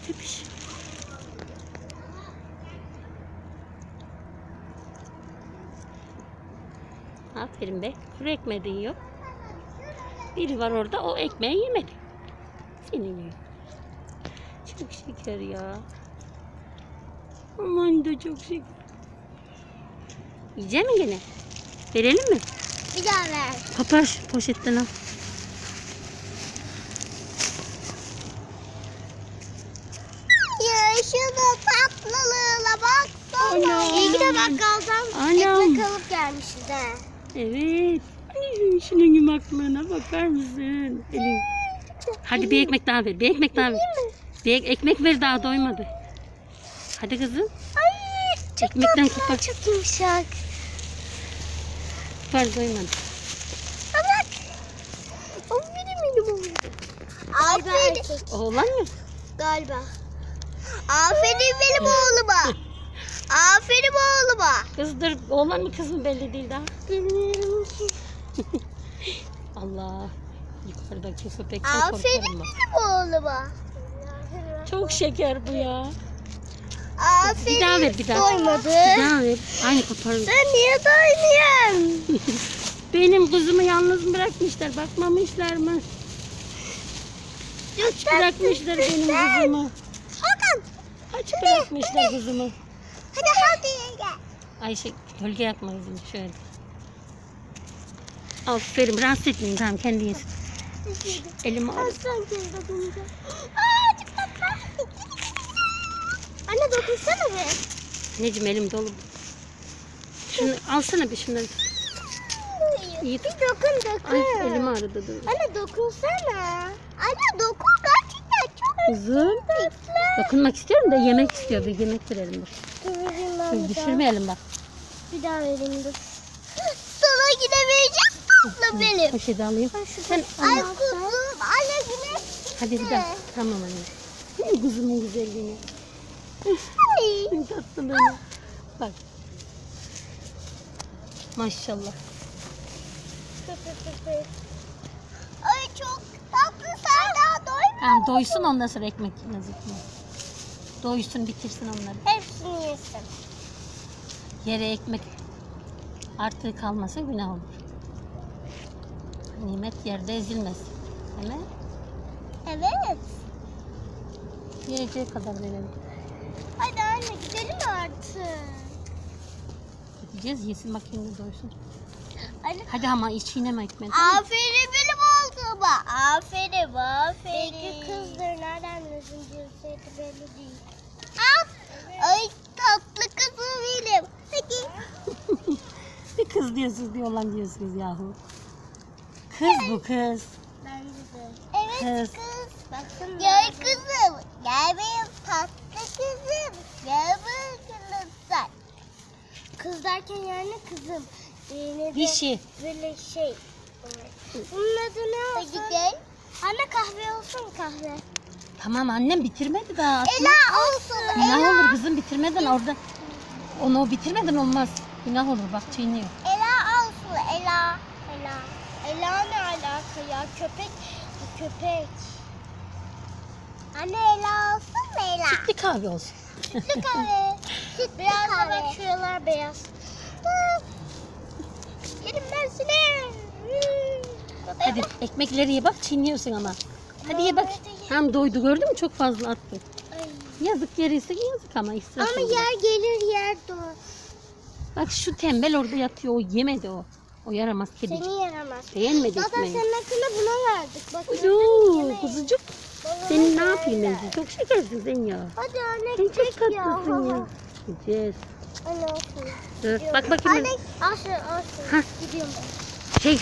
köpüş köpüş. Aferin be. Kuru ekmeği de yiyor. Biri var orada o ekmeği yemedi. Seni yiyor. Çok şeker ya. Aman da çok şeker. Yiyecek mi gene? Verelim mi? Bir daha ver. Papar poşetten al. Ya tatlılığına baksana. Anam. İyi ki de bakkaldan Anam. ekmek alıp gelmişiz de. Evet. Ay, şunun yumaklığına bakar mısın? Elin. Hadi bir ekmek daha ver. Bir ekmek daha ver. Bir ek- ekmek ver daha doymadı. Hadi kızım. Ay çok Ekmekten tatlı, kopar. çok yumuşak. Var doymadı. Ha bak. O benim benim oğlum. Aferin. Oğlan mı? Galiba. Aferin benim oğluma. Aferin oğluma. Kızdır. Oğlan mı kız mı belli değil daha. Bilmiyorum ki. Allah. Yukarıdaki köpekten Aferin korkarım ben. benim oğluma. Çok şeker bu ya. Aferin. Bir daha ver bir daha. Doymadı. Bir daha ver. Aynı koparım. Sen niye doymuyorsun? Benim kızımı yalnız bırakmışlar. Bakmamışlar mı? Aç bırakmışlar benim kızımı. Hakan. Aç bırakmışlar kızımı. Hadi hadi gel. Ayşe gölge yapma kızım şöyle. Aferin rahatsız etmeyin tamam kendi yesin. Elimi al. Aslan kez dokunca. Aa çok tatlı. Anne dokunsana be. Anneciğim elim dolu. Şunu alsana bir şunları. İyi. Bir dokun dokun. Ay elim ağrıdı dur. Anne dokunsana. Anne dokun Kızım. Dokunmak istiyorum da yemek istiyor. Bir yemek verelim bak. Dur Dur, düşürmeyelim bak. Bir daha vereyim dur. Sana vereceğim tatlı benim. Poşeti alayım. Sen Ay al. kuzum. Anne güneş. Hadi bir daha. Tamam anne. Ay, Kızımın güzelliğine. Ay. Tatlılığına. Bak. Maşallah. Ay çok tatlı sen Tamam doysun ondan sonra ekmek nazikli. Doysun bitirsin onları. Hepsini yesin. Yere ekmek artığı kalmasa günah olur. Nimet yerde ezilmez. Değil mi? Evet. Yiyeceği kadar verelim. Hadi anne gidelim artık. Gideceğiz yesin bakayım da doysun. Anne. Hadi ama hiç çiğneme ekmeği. Aferin. Aferin aferin. Belki kızdır nereden gözüm cinsiyeti belli değil. Al. Ay tatlı kızım benim. Hadi. Bir kız diyorsunuz bir oğlan diyorsunuz yahu. Kız bu kız. Bence de. Evet Kız. kız. Baksana. Gel kızım. Gel benim tatlı kızım. Gel bakalım sen. Kız derken yani kızım. Ee, ne de Dişi. Böyle şey. Bunun adı ne olsun? Gel. Anne kahve olsun kahve. Tamam annem bitirmedi daha. Ela olsun. Günah Ela. olur kızım bitirmeden orada. Onu bitirmeden olmaz. Günah olur bak çiğniyor. Ela olsun. Ela. Ela. Ela ne alaka ya? Köpek. Bu köpek. Anne Ela olsun mu Ela? Sütlü kahve olsun. Sütlü kahve. Sütlü Biraz kahve. da bak şuralar beyaz. Gelin ben size. Hadi ekmekleri ye bak çiğniyorsun ama. Hadi ye bak. Hem doydu gördün mü çok fazla attı. Yazık yeriyse yazık ama israf Ama yer gelir yer doğar. Bak şu tembel orada yatıyor o yemedi o. O yaramaz kedi. Seni yaramaz. Beğenmedi Zaten ekmeği. senin hakkında buna verdik. Bak. Yemeği. kuzucuk. Senin ne yapayım ben? Çok şekersin sen ya. Hadi anne Sen çok çek ya. tatlısın ya. Gideceğiz. Anne olsun. Dur bak bakayım. Anne şu. Hah. Gidiyorum. Şey